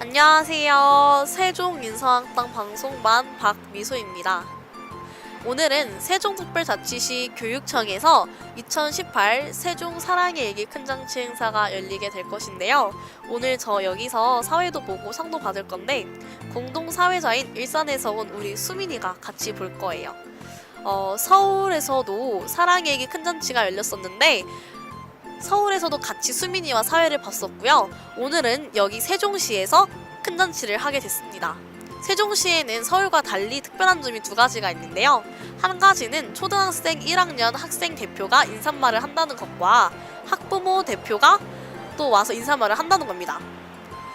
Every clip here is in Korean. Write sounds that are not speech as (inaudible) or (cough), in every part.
안녕하세요. 세종인서학당 방송반 박미소입니다. 오늘은 세종특별자치시 교육청에서 2018 세종 사랑의 일기 큰잔치 행사가 열리게 될 것인데요. 오늘 저 여기서 사회도 보고 상도 받을 건데 공동 사회자인 일산에서 온 우리 수민이가 같이 볼 거예요. 어, 서울에서도 사랑의 일기 큰 잔치가 열렸었는데 서울에서도 같이 수민이와 사회를 봤었고요. 오늘은 여기 세종시에서 큰 잔치를 하게 됐습니다. 세종시에는 서울과 달리 특별한 점이 두 가지가 있는데요. 한 가지는 초등학생 1학년 학생 대표가 인사말을 한다는 것과 학부모 대표가 또 와서 인사말을 한다는 겁니다.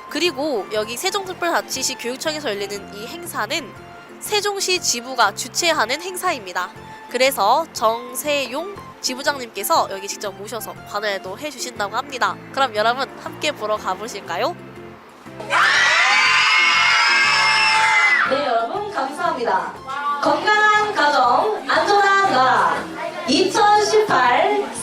그리고 여기 세종특별자치시 교육청에서 열리는 이 행사는 세종시 지부가 주최하는 행사입니다. 그래서 정세용 지부장님께서 여기 직접 모셔서 관여도 해주신다고 합니다. 그럼 여러분 함께 보러 가보실까요? 네, 여러분 감사합니다. 건강한 가정, 안전한 나라. 2018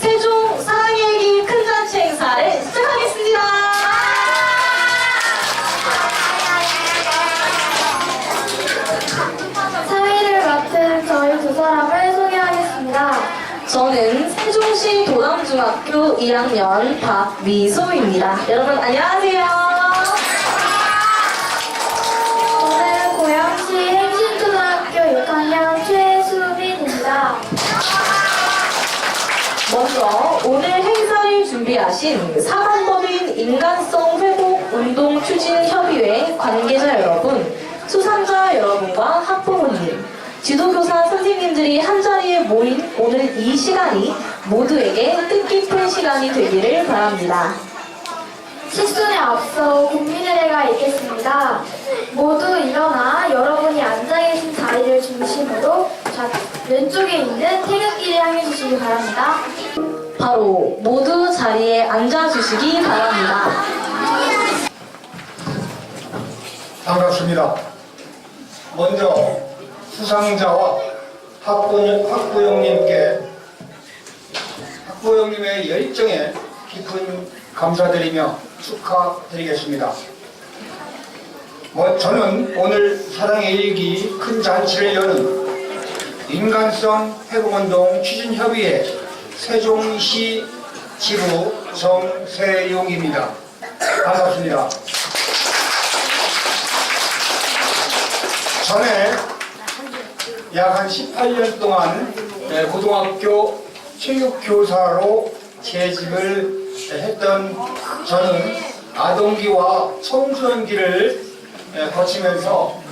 세종시 도남중학교 1학년 박미소입니다. 여러분 안녕하세요. 저는 고양시 행신초등학교 6학년 최수빈입니다. 먼저 오늘 행사를 준비하신 사관법인 인간성 회복 운동 추진 협의회 관계자 여러분, 수상자 여러분과 학부모님, 지도교사 선생님들이 한자리에 모인 오늘 이 시간이 모두에게 뜻깊은 시간이 되기를 바랍니다. 식순에 앞서 국민의례가 있겠습니다. 모두 일어나 여러분이 앉아 계신 자리를 중심으로 좌, 왼쪽에 있는 태극기를 향해 주시기 바랍니다. 바로 모두 자리에 앉아 주시기 바랍니다. 반갑습니다. 먼저 수상자와 학부형, 학부형님께 학부형님의 열정에 깊은 감사드리며 축하드리겠습니다. 뭐, 저는 오늘 사랑의 일기 큰 잔치를 여는 인간성 회복운동 추진협의회 세종시 지부 정세용입니다. 반갑습니다. 전에 약 한 18년 동안 네, 고등학교 체육교사로 재직을 했던 저는 아동기와 청소년기를 네, 거치면서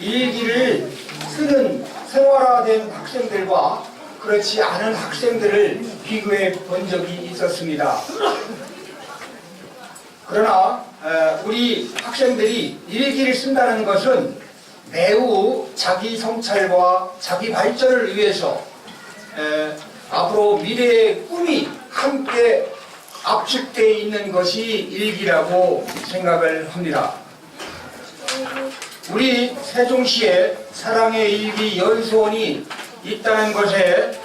일기를 쓰는 생활화된 학생들과 그렇지 않은 학생들을 비교해 본 적이 있었습니다. 그러나 에, 우리 학생들이 일기를 쓴다는 것은 매우 자기 성찰과 자기 발전을 위해서 에, 앞으로 미래의 꿈이 함께 압축되어 있는 것이 일기라고 생각을 합니다. 우리 세종시에 사랑의 일기 연수원이 있다는 것에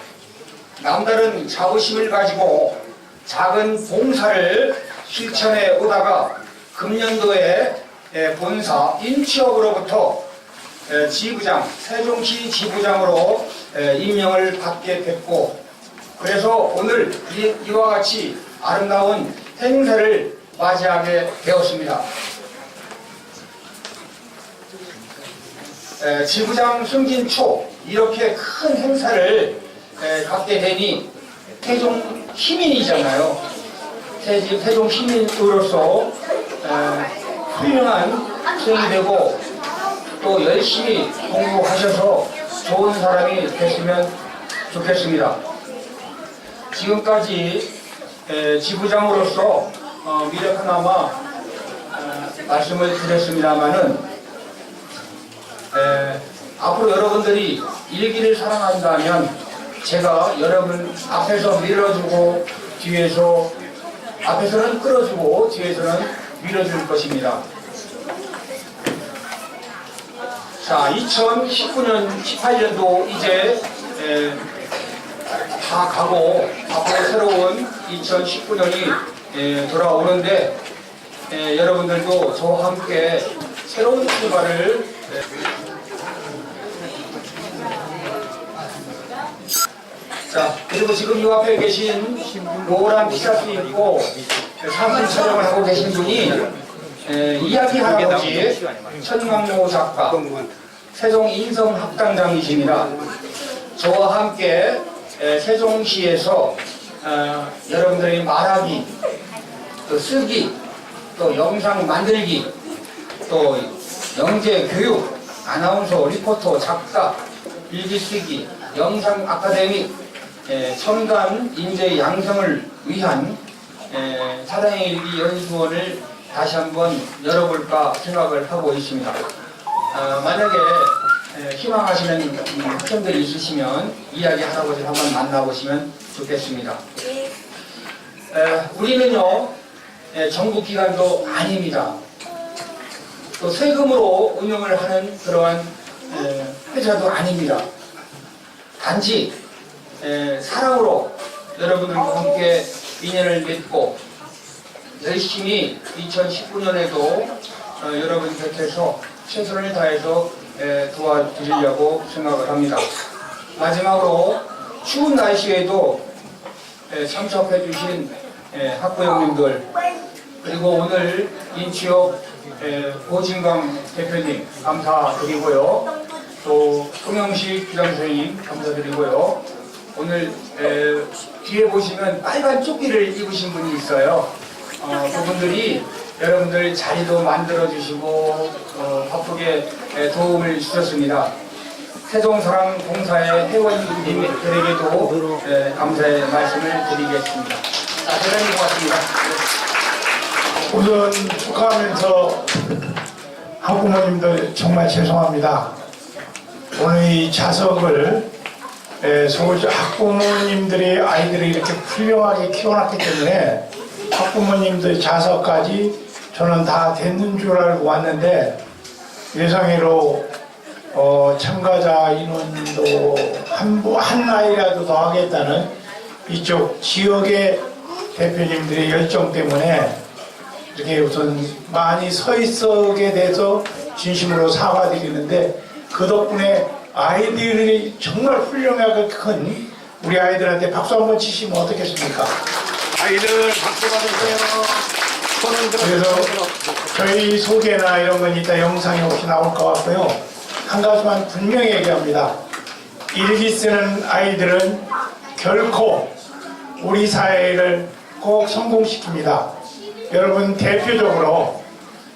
남다른 자부심을 가지고 작은 봉사를 실천해 오다가 금년도에 에, 본사 인취업으로부터 에, 지부장, 세종시 지부장으로 에, 임명을 받게 됐고 그래서 오늘 이, 이와 같이 아름다운 행사를 맞이하게 되었습니다. 에, 지부장 승진 초 이렇게 큰 행사를 에, 갖게 되니 세종 시민이잖아요. 세- 세종 시민으로서 에, 훌륭한 학생이 되고 또 열심히 공부하셔서 좋은 사람이 됐으면 좋겠습니다. 지금까지 에, 지부장으로서 어, 미력 하나마 어, 말씀을 드렸습니다마는 에, 앞으로 여러분들이 일기를 사랑한다면 제가 여러분 앞에서 밀어주고 뒤에서 앞에서는 끌어주고 뒤에서는 밀어줄 것입니다. 자, 2019년, 18년도 이제 에, 다 가고 앞으로 새로운 2019년이 돌아오는데 에, 여러분들도 저와 함께 새로운 출발을 에, 자 그리고 지금 이 앞에 계신 노란 티셔츠 입고 사진 촬영을 하고 계신 분이 에, 이야기 할아버지 천광모 작가 세종 인성학당장이십니다. 저와 함께 에, 세종시에서 어, 여러분들의 말하기, 또 쓰기, 또 영상 만들기, 또 영재 교육, 아나운서, 리포터, 작가, 일기 쓰기, 영상 아카데미, 에, 첨단 인재 양성을 위한 에, 사랑의 일기 연수원을 다시 한번 열어볼까 생각을 하고 있습니다. 아, 만약에 에, 희망하시는 음, 학생들이 있으시면 이야기 할아버지 한번 만나보시면 좋겠습니다. 에, 우리는요 에, 정부 기관도 아닙니다. 또 세금으로 운영을 하는 그러한 에, 회사도 아닙니다. 단지 에, 사랑으로 여러분들과 함께 인연을 맺고 열심히 2019년에도 여러분 곁에서 최선을 다해서 에, 도와드리려고 생각을 합니다. 마지막으로 추운 날씨에도 에, 참석해 주신 에, 학부 형님들 그리고 오늘 인치역 에, 고진강 대표님 감사드리고요. 또 송영식 부장 선생님 감사드리고요. 오늘 에, 뒤에 보시면 빨간 조끼를 입으신 분이 있어요. 어, 그분들이 여러분들 자리도 만들어 주시고 어, 바쁘게 에, 도움을 주셨습니다. 세종사랑 봉사의 회원님들에게도 에, 감사의 말씀을 드리겠습니다. 자, 대단히 고맙습니다. 우선 축하하면서 학부모님들 정말 죄송합니다. 오늘 이 자석을 에, 서울 학부모님들이 아이들을 이렇게 훌륭하게 키워놨기 때문에 학부모님들 자석까지 저는 다 됐는 줄 알고 왔는데 예상외로 어, 참가자 인원도 한, 부- 한 아이라도 더 하겠다는 이쪽 지역의 대표님들의 열정 때문에 이렇게 우선 많이 서 있게 돼서 진심으로 사과드리는데 그 덕분에 아이들이 정말 훌륭하게 큰 우리 아이들한테 박수 한번 치시면 어떻겠습니까? 아이들 박수 받으세요. 그래서 저희 소개나 이런 건 이따 영상에 혹시 나올 것 같고요. 한 가지만 분명히 얘기합니다. 일기 쓰는 아이들은 결코 우리 사회를 꼭 성공시킵니다. 여러분 대표적으로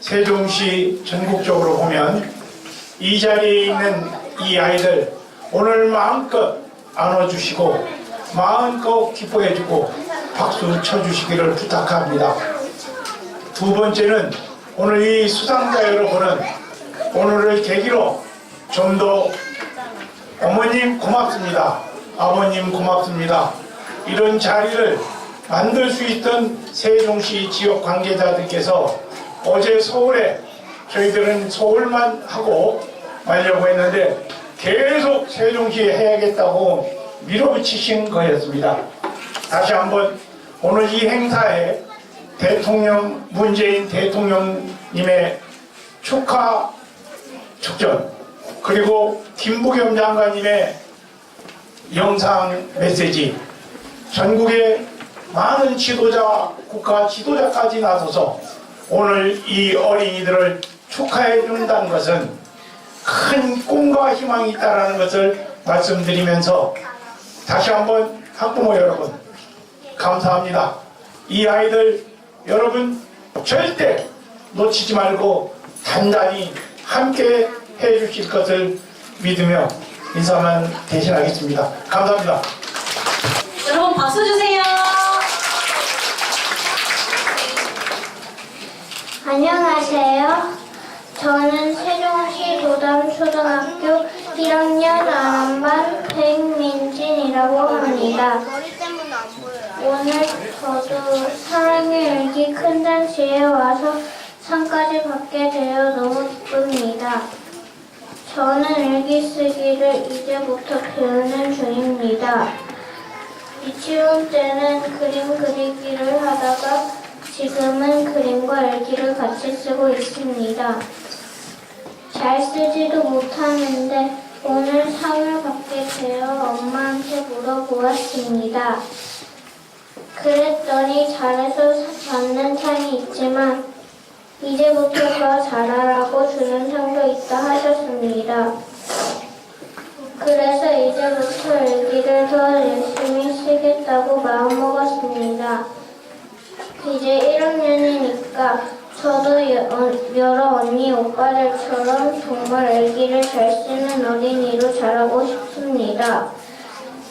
세종시 전국적으로 보면 이 자리에 있는 이 아이들 오늘 마음껏 안아주시고 마음껏 기뻐해주고 박수 쳐주시기를 부탁합니다. 두 번째는 오늘 이 수상자 여러분은 오늘을 계기로 좀 더 어머님 고맙습니다. 아버님 고맙습니다. 이런 자리를 만들 수 있던 세종시 지역 관계자들께서 어제 서울에 저희들은 서울만 하고 말려고 했는데 계속 세종시에 해야겠다고 밀어붙이신 거였습니다. 다시 한번 오늘 이 행사에 대통령 문재인 대통령님의 축하 축전 그리고 김부겸 장관님의 영상 메시지 전국의 많은 지도자 국가 지도자까지 나서서 오늘 이 어린이들을 축하해 준다는 것은 큰 꿈과 희망이 있다는 것을 말씀드리면서 다시 한번 학부모 여러분 감사합니다. 이 아이들 여러분 절대 놓치지 말고 단단히 함께 해 주실 것을 믿으며 인사만 대신하겠습니다. 감사합니다. 여러분 박수 주세요. 안녕하세요. 저는 세종시 도담초등학교 1학년 아람반 백민진이라고 합니다. 오늘 저도 사랑의 일기 큰 잔치에 와서 상까지 받게 되어 너무 기쁩니다. 저는 일기 쓰기를 이제부터 배우는 중입니다. 유치원 때는 그림 그리기를 하다가 지금은 그림과 일기를 같이 쓰고 있습니다. 잘 쓰지도 못하는데 오늘 상을 받게 되어 엄마한테 물어보았습니다. 그랬더니 잘해서 받는 상이 있지만 이제부터 더 잘하라고 주는 상도 있다 하셨습니다. 그래서 이제부터 일기를 더 열심히 쓰겠다고 마음먹었습니다. 이제 1학년이니까 저도 여- 어, 여러 언니 오빠들처럼 정말 일기를 잘 쓰는 어린이로 자라고 싶습니다.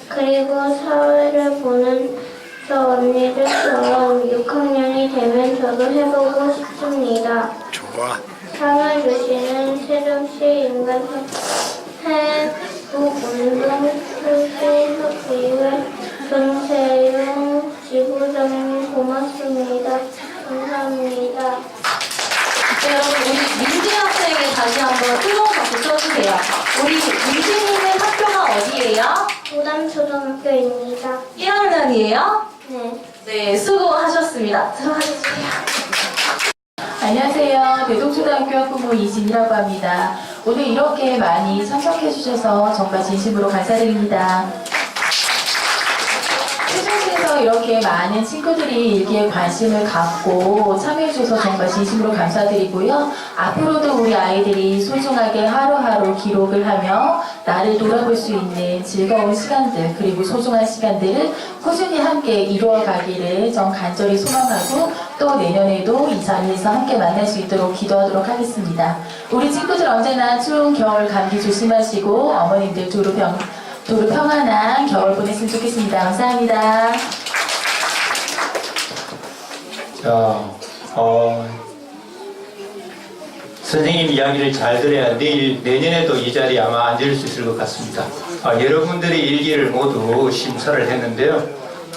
그리고 사회를 보는 저 언니들처럼 6학년이 되면 저도 해보고 싶습니다. 좋아. 상을 주시는 세종시 인간 회복운동 수시협의회 정세용 지부장님 고맙습니다. 감사합니다. 네, 여러분 우리 민지 학생에게 다시 한번 뜨거운 박수 쳐주세요. 우리 민지님의 학교가 어디예요? 부담초등학교입니다. 1학년이에요? 네. 네, 수고하셨습니다. 들어가주세요. 안녕하세요. 대동초등학교 학부모 이진이라고 합니다. 오늘 이렇게 많이 참석해 주셔서 정말 진심으로 감사드립니다. 세종시에서 이렇게 많은 친구들이 일기에 관심을 갖고 참여해 주셔서 정말 진심으로 감사드리고요. 앞으로도 우리 아이들이 소중하게 하루하루 기록을 하며 나를 돌아볼 수 있는 즐거운 시간들 그리고 소중한 시간들을 꾸준히 함께 이루어가기를 전 간절히 소망하고 또 내년에도 이 자리에서 함께 만날 수 있도록 기도하도록 하겠습니다. 우리 친구들 언제나 추운 겨울 감기 조심하시고 어머님들 두루 병 두루 평안한 겨울 보냈으면 좋겠습니다. 감사합니다. 자, 어, 선생님 이야기를 잘 들어야 내일, 내년에도 이 자리에 아마 앉을 수 있을 것 같습니다. 아, 여러분들이 일기를 모두 심사를 했는데요.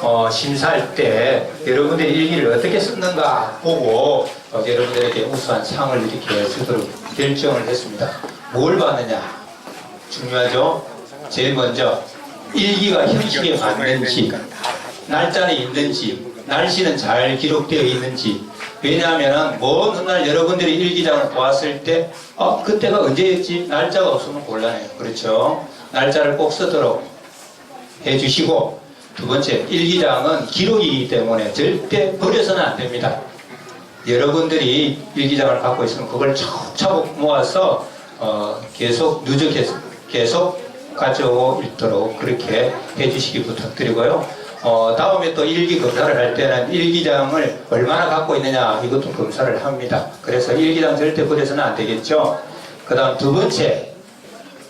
어, 심사할 때 여러분들이 일기를 어떻게 썼는가 보고 어, 여러분들에게 우수한 상을 이렇게 주도록 결정을 했습니다. 뭘 받느냐? 중요하죠? 제일 먼저 일기가 형식에 맞는지 날짜는 있는지 날씨는 잘 기록되어 있는지 왜냐하면 먼 훗날 여러분들이 일기장을 보았을 때 어, 그때가 언제였지? 날짜가 없으면 곤란해요. 그렇죠? 날짜를 꼭 쓰도록 해주시고 두 번째 일기장은 기록이기 때문에 절대 버려서는 안 됩니다. 여러분들이 일기장을 갖고 있으면 그걸 차곡차곡 모아서 어, 계속 누적해서 계속 가져오 있도록 그렇게 해주시기 부탁드리고요. 어, 다음에 또 일기 검사를 할 때는 일기장을 얼마나 갖고 있느냐 이것도 검사를 합니다. 그래서 일기장 절대 버려서는 안 되겠죠. 그 다음 두 번째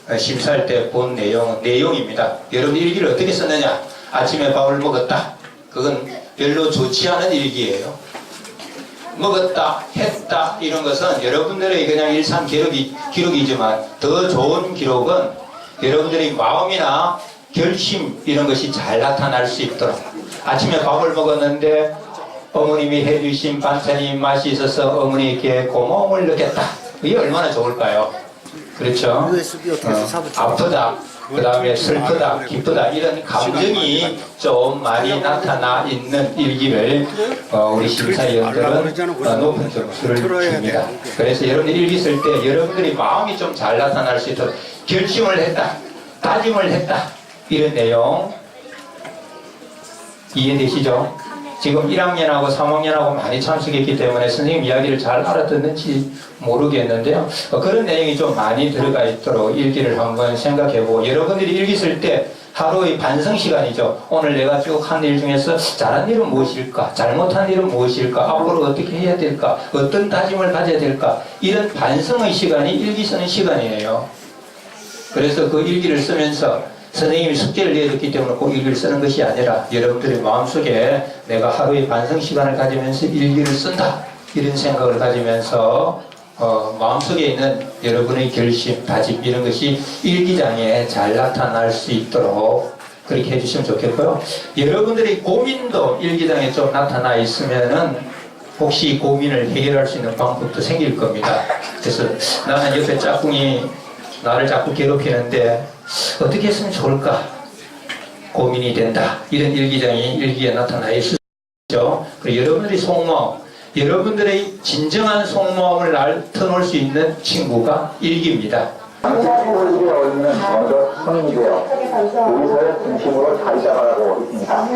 어, 심사할 때 본 내용은 내용입니다. 여러분 일기를 어떻게 썼느냐? 아침에 밥을 먹었다. 그건 별로 좋지 않은 일기예요. 먹었다, 했다 이런 것은 여러분들의 그냥 일상 기록이, 기록이지만 더 좋은 기록은 여러분들의 마음이나 결심 이런 것이 잘 나타날 수 있도록 아침에 밥을 먹었는데 어머님이 해주신 반찬이 맛이 있어서 어머니께 고마움을 느꼈다. 이게 얼마나 좋을까요? 그렇죠? 어, 아프다. 그 다음에 슬프다, 기쁘다 이런 감정이 좀 많이 나타나 있는 일기를 어, 우리 심사위원들은 어, 높은 점수를 줍니다. 그래서 여러분들 일기 쓸 때 여러분들이 마음이 좀 잘 나타날 수 있도록 결심을 했다, 다짐을 했다 이런 내용 이해되시죠? 지금 1학년하고 3학년하고 많이 참석했기 때문에 선생님 이야기를 잘 알아듣는지 모르겠는데요. 어, 그런 내용이 좀 많이 들어가 있도록 일기를 한번 생각해보고 여러분들이 일기 쓸 때 하루의 반성 시간이죠. 오늘 내가 쭉 한 일 중에서 잘한 일은 무엇일까? 잘못한 일은 무엇일까? 앞으로 어떻게 해야 될까? 어떤 다짐을 가져야 될까? 이런 반성의 시간이 일기 쓰는 시간이에요. 그래서 그 일기를 쓰면서 선생님이 숙제를 내줬기 때문에 꼭 일기를 쓰는 것이 아니라 여러분들의 마음속에 내가 하루의 반성 시간을 가지면서 일기를 쓴다 이런 생각을 가지면서 어, 마음속에 있는 여러분의 결심, 다짐 이런 것이 일기장에 잘 나타날 수 있도록 그렇게 해주시면 좋겠고요. 여러분들의 고민도 일기장에 좀 나타나 있으면은 혹시 고민을 해결할 수 있는 방법도 생길 겁니다. 그래서 나는 옆에 짝꿍이 나를 자꾸 괴롭히는데 어떻게 했으면 좋을까? 고민이 된다. 이런 일기장이 일기에 나타나 있었죠. 그리고 여러분들이 속마음, 여러분들의 진정한 속마음을 날 터놓을 수 있는 친구가 일기입니다. 우리의 어린이는 먼저 중심으로 자리 잡아가고 있습니다.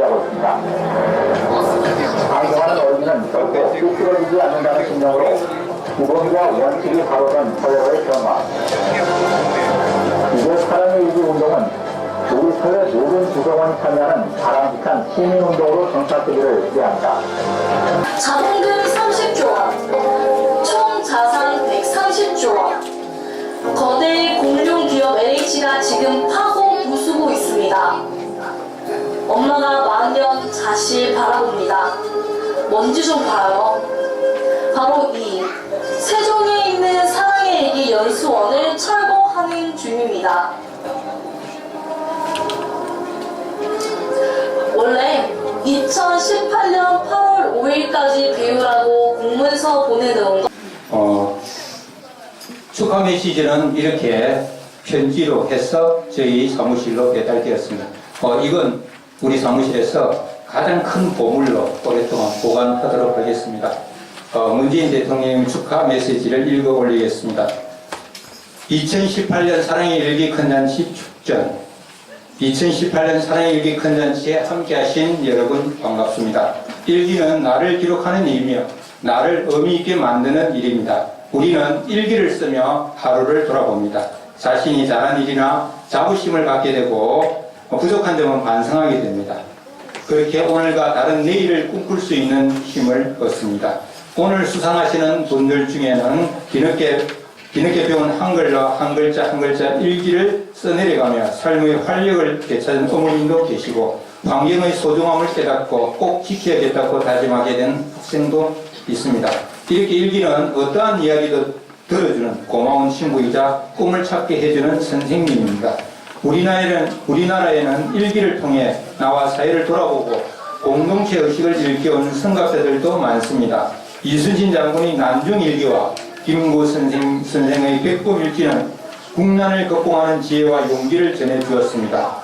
준비하고 있습니다. 방송하는 어린이는 절대 삐뚤어지지 않는다는 신념으로 규범과 원칙이 바로선 사회의 변화. 이제 사랑의 일기 운동은 우리 사회 모든 구성원이 참여하는 바람직한 시민운동으로 정착되기를 기대합니다. 자본금 30조 원, 총 자산 130조 원. 거대 공룡 기업 LH가 지금 파고 부수고 있습니다. 엄마가 만년 자식 바라봅니다. 뭔지 좀 봐요. 바로 이 세종에 있는 사랑의 얘기 연수원을 철거하는 중입니다. 원래 2018년 8월 5일까지 배우라고 공문서 보내놓은 거 어, 축하 메시지는 이렇게 편지로 해서 저희 사무실로 배달되었습니다. 어, 이건 우리 사무실에서 가장 큰 보물로 오랫동안 보관하도록 하겠습니다. 어, 문재인 대통령 축하 메시지를 읽어 올리겠습니다. 2018년 사랑의 일기 큰 잔치 축전 2018년 사랑의 일기 큰 잔치에 함께하신 여러분 반갑습니다. 일기는 나를 기록하는 일이며 나를 의미 있게 만드는 일입니다. 우리는 일기를 쓰며 하루를 돌아봅니다. 자신이 잘한 일이나 자부심을 갖게 되고 부족한 점은 반성하게 됩니다. 그렇게 오늘과 다른 내일을 꿈꿀 수 있는 힘을 얻습니다. 오늘 수상하시는 분들 중에는 뒤늦게 뒤늦게 배운 한글로 한 글자 한 글자 일기를 써내려가며 삶의 활력을 되찾은 어머님도 계시고 환경의 소중함을 깨닫고 꼭 지켜야겠다고 다짐하게 된 학생도 있습니다. 이렇게 일기는 어떠한 이야기도 들어주는 고마운 친구이자 꿈을 찾게 해주는 선생님입니다. 우리나라에는, 우리나라에는 일기를 통해 나와 사회를 돌아보고 공동체 의식을 일깨우는 성각자들도 많습니다. 이순신 장군의 난중일기와 김구 선생, 선생의 백보일기는 국난을 극복하는 지혜와 용기를 전해주었습니다.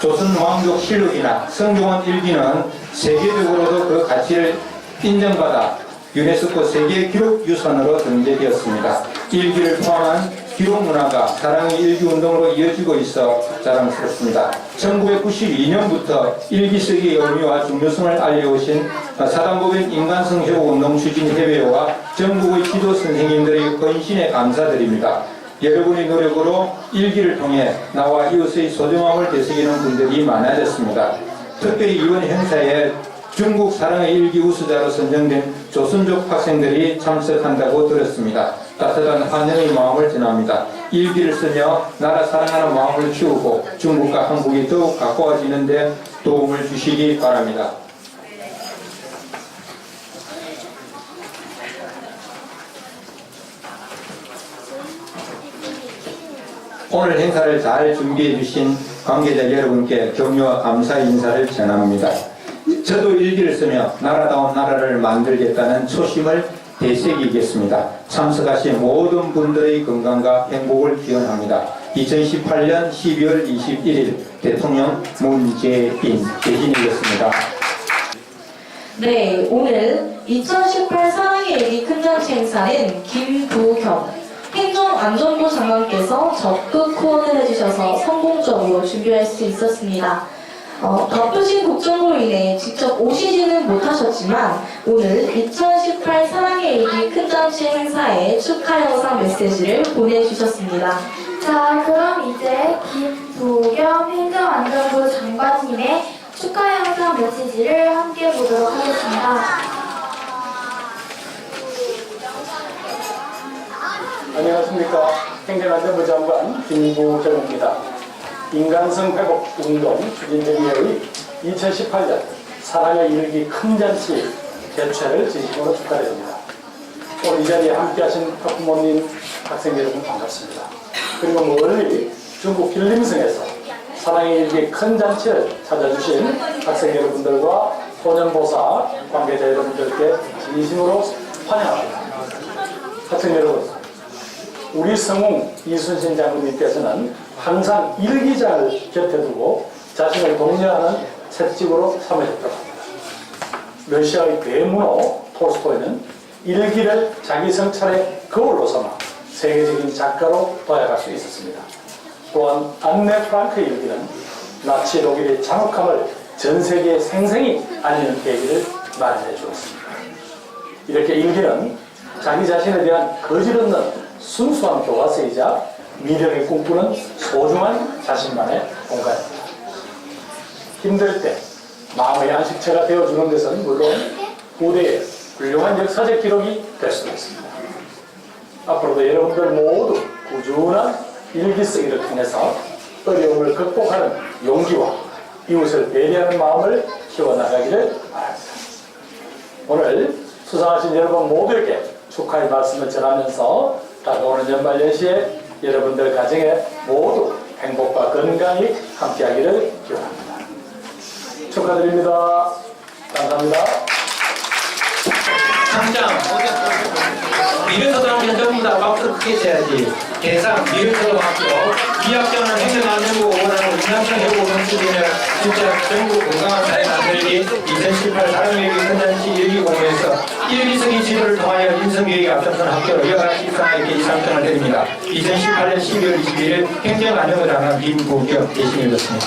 조선 왕족 실록이나 성경원 일기는 세계적으로도 그 가치를 인정받아 유네스코 세계 기록 유산으로 등재되었습니다. 일기를 포함한 기록 문화가 사랑의 일기 운동으로 이어지고 있어 자랑스럽습니다. 1992년부터 일기 쓰기의 의미와 중요성을 알려오신 사단법인 인간성 회복 운동 추진 협의회와 전국의 지도 선생님들의 헌신에 감사드립니다. 여러분의 노력으로 일기를 통해 나와 이웃의 소중함을 되새기는 분들이 많아졌습니다. 특별히 이번 행사에 중국 사랑의 일기 우수자로 선정된 조선족 학생들이 참석한다고 들었습니다. 따뜻한 환영의 마음을 전합니다. 일기를 쓰며 나라 사랑하는 마음을 키우고 중국과 한국이 더욱 가까워지는데 도움을 주시기 바랍니다. 오늘 행사를 잘 준비해 주신 관계자 여러분께 격려와 감사 인사를 전합니다. 저도 일기를 쓰며 나라다운 나라를 만들겠다는 초심을 되새기겠습니다. 참석하신 모든 분들의 건강과 행복을 기원합니다. 2018년 12월 21일 대통령 문재인 대신이었습니다. 네, 오늘 2018 사랑의 일기 큰잔치 행사는 김부겸 행정안전부 장관께서 적극 후원을 해주셔서 성공적으로 준비할 수 있었습니다. 어, 바쁘신 국정으로 인해 직접 오시지는 못하셨지만 오늘 2018 사랑의 일기 큰 잔치 행사에 축하 영상 메시지를 보내주셨습니다. 자, 그럼 이제 김도겸 행정안전부 장관님의 축하 영상 메시지를 함께 보도록 하겠습니다. 안녕하십니까. 행정안전부 장관 김부겸입니다. 인간성 회복 운동 추진대회의 2018년 사랑의 일기 큰 잔치 개최를 진심으로 축하드립니다. 오늘 이 자리에 함께하신 학부모님, 학생 여러분 반갑습니다. 그리고 멀리 중국 길림성에서 사랑의 일기 큰 잔치를 찾아주신 학생 여러분들과 소년보사 관계자 여러분들께 진심으로 환영합니다. 학생 여러분, 우리 성웅 이순신 장군님께서는 항상 일기장을 곁에 두고 자신을 독려하는 채찍으로 삼으셨다고 합니다. 러시아의 대문호 톨스토이는 일기를 자기 성찰의 거울로 삼아 세계적인 작가로 도약할 수 있었습니다. 또한 안네 프랑크의 일기는 나치 독일의 잔혹함을 전 세계에 생생히 알리는 계기를 마련해 주었습니다. 이렇게 일기는 자기 자신에 대한 거짓없는 순수한 교과서이자 미래를 꿈꾸는 소중한 자신만의 공간입니다. 힘들 때 마음의 안식처가 되어주는 데서는 물론 후대의 훌륭한 역사적 기록이 될 수도 있습니다. 앞으로도 여러분들 모두 꾸준한 일기 쓰기를 통해서 어려움을 극복하는 용기와 이웃을 배려하는 마음을 키워나가기를 바랍니다. 오늘 수상하신 여러분 모두에게 축하의 말씀을 전하면서 다가오는 연말 연시에 여러분들 가정에 모두 행복과 건강이 함께하기를 기원합니다. 축하드립니다. 감사합니다. 당장 미래초등학교 전부 다 박수 크게 쳐야지 대상 미래초등학교 2학년은 행정 안전부 원하는 운남청 해고 선수들의 진짜 전국 건강한 사회 만들기 2018 사랑일기 큰잔치 일기 공모에서 일기성의 지도를 통하여 인성교육에 앞장선 학교로 여가시 입상하게 이상장을 드립니다. 2018년 12월 21일 행정 안전부 장관 김국경 예심해줬습니다.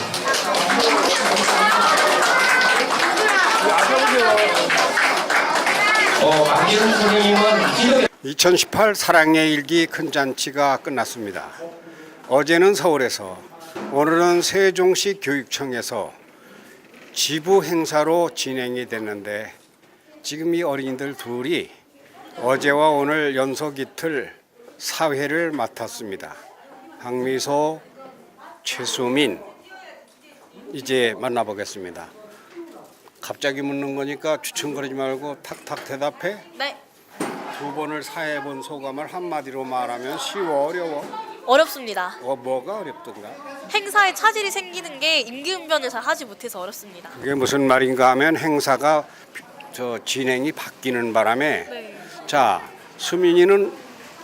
어, 안기훈 선생님은 지도 2018 사랑의 일기 큰 잔치가 끝났습니다. 어제는 서울에서 오늘은 세종시 교육청에서 지부 행사로 진행이 됐는데 지금 이 어린이들 둘이 어제와 오늘 연속 이틀 사회를 맡았습니다. 박미소, 최수민 이제 만나보겠습니다. 갑자기 묻는 거니까 주춤거리지 말고 탁탁 대답해. 네, 두 번을 사해본 소감을 한마디로 말하면 쉬워 어려워? 어렵습니다. 어 뭐가 어렵던가? 행사에 차질이 생기는 게 임기응변을 잘 하지 못해서 어렵습니다. 그게 무슨 말인가 하면 행사가 저 진행이 바뀌는 바람에 네. 자 수민이는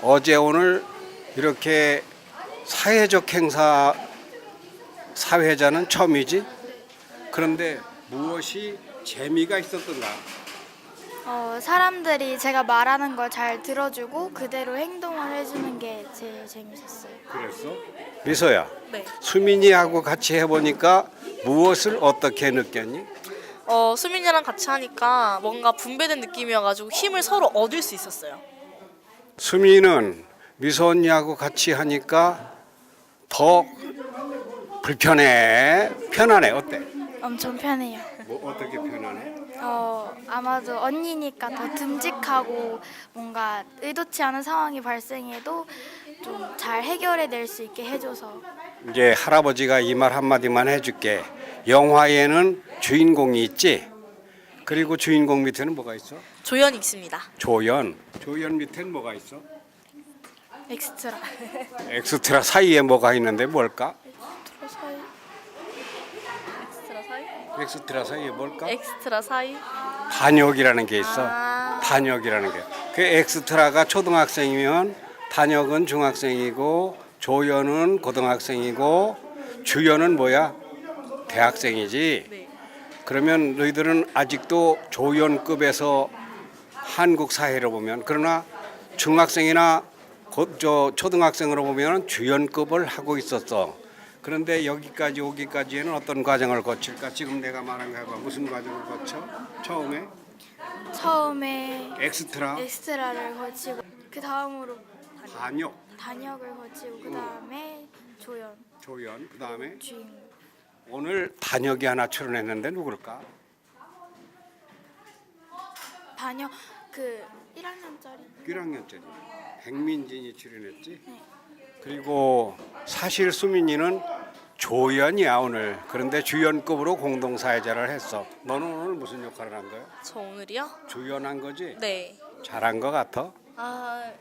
어제 오늘 이렇게 사회적 행사 사회자는 처음이지 그런데 무엇이 재미가 있었던가? 어, 사람들이 제가 말하는 걸 잘 들어주고 그대로 행동을 해주는 게 제일 재밌었어요. 그랬어? 미소야 네. 수민이하고 같이 해보니까 무엇을 어떻게 느꼈니? 어, 수민이랑 같이 하니까 뭔가 분배된 느낌이어가지고 힘을 서로 얻을 수 있었어요. 수민이는 미소 언니하고 같이 하니까 더 불편해 편안해 어때? 엄청 편해요. 뭐 어떻게 편안해? 어, 아마도 언니니까 더 듬직하고 뭔가 의도치 않은 상황이 발생해도 좀 잘 해결해 낼 수 있게 해줘서 이제 할아버지가 이 말 한마디만 해줄게 영화에는 주인공이 있지 그리고 주인공 밑에는 뭐가 있어? 조연이 있습니다. 조연 조연 밑에는 뭐가 있어? 엑스트라. 엑스트라 사이에 뭐가 있는데 뭘까? 엑스트라 사이? 엑스트라 사이에 뭘까? 엑스트라 사이? 단역이라는 게 있어 아. 단역이라는 게 그 엑스트라가 초등학생이면 단역은 중학생이고 조연은 고등학생이고 주연은 뭐야 대학생이지 네. 그러면 너희들은 아직도 조연급에서 한국 사회로 보면 그러나 중학생이나 고, 저 초등학생으로 보면 주연급을 하고 있었어. 그런데 여기까지 오기까지에는 어떤 과정을 거칠까? 지금 내가 말한 거가 무슨 과정을 거쳐? 처음에 처음에 엑스트라, 엑스트라를 거치고 그 다음으로 단역, 단역을 거치고 그 다음에 조연 조연, 그 다음에 주인공. 오늘 단역이 하나 출연했는데 누굴까? 단역 그 1학년짜리 1학년짜리 백민진이 출연했지. 그리고 사실 수민이는 조연이야 오늘. 그런데 주연급으로 공동사회자를 했어. 너는 오늘 무슨 역할을 한 거야? 저 오늘이요? 주연한 거지? 네. 잘한 거 같아? 아,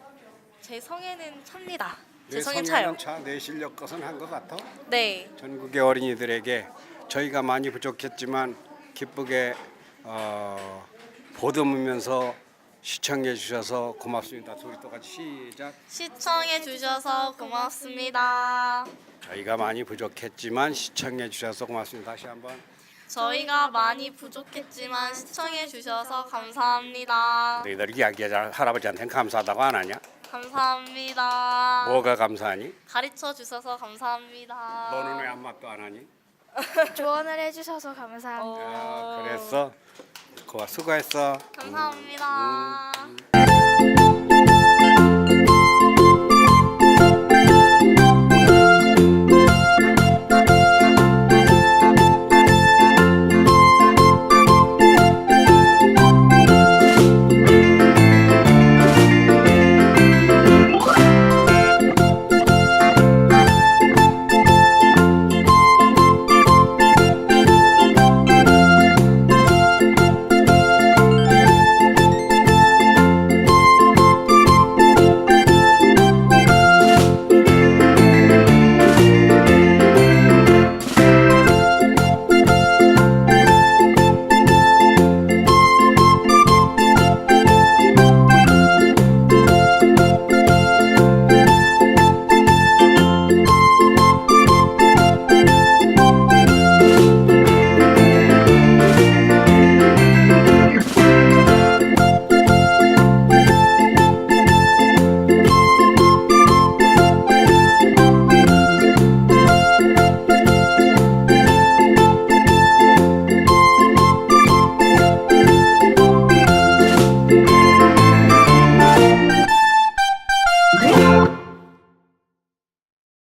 제 성에는 찹니다. 제내 성인 차요. 성향은 차 내 실력 것은 한것 같아. 네. 전국의 어린이들에게 저희가 많이 부족했지만 기쁘게 어, 보듬으면서 시청해 주셔서 고맙습니다. 우리 똑같이 시작. 시청해 주셔서 고맙습니다. 저희가 많이 부족했지만 시청해 주셔서 고맙습니다. 다시 한번. 저희가 많이 부족했지만 시청해 주셔서 감사합니다. 너희들 이야기하자 할아버지한테는 감사하다고 안 하냐? 감사합니다. 뭐가 감사하니? 가르쳐 주셔서 감사합니다. 너는 왜 안맞도 안 하니? (laughs) 조언을 해주셔서 감사합니다. 어, 아, 그랬어. 고마 수고했어. 감사합니다.